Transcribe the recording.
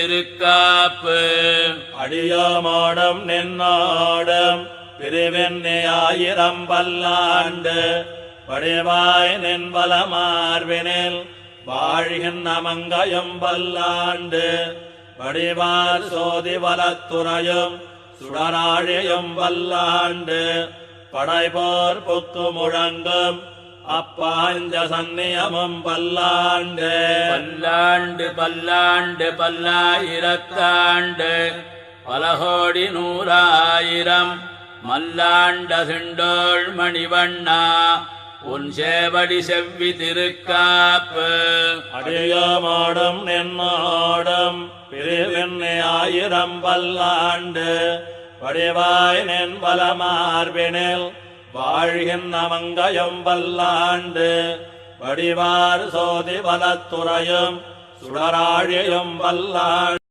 திருக்காப்பு. அடியோமோடும் நின்னாடம் பிரிவெண்ணி ஆயிரம் பல்லாண்டு. வடிவாய் நின்பல மார்பினில் வாழ்கின்ற மங்கையும் பல்லாண்டு. வடிவார் சோதி வலத்துறையும் சுடராழியும் பல்லாண்டு. படைபோர் புக்கு முழங்கும் அப்பாஞ்ச சந்நியமும் பல்லாண்டு. பல்லாண்டு பல்லாண்டு பல்லாயிரத்தாண்டு. பல கோடி நூறாயிரம். மல்லாண்ட சிண்டோள் மணிவண்ணா உன் சேவடி செவ்வி திருக்காப்பு. அடியோமோடும் நின்னோடும் பிரிவின்னி ஆயிரம் பல்லாண்டு. வடிவாய் நின் பலமார்பினில் வாழ்கின்ற மங்கையும் பல்லாண்டு வடிவார் சோதி வலத்துறையும் சுடராழியும் பல்லாண்டு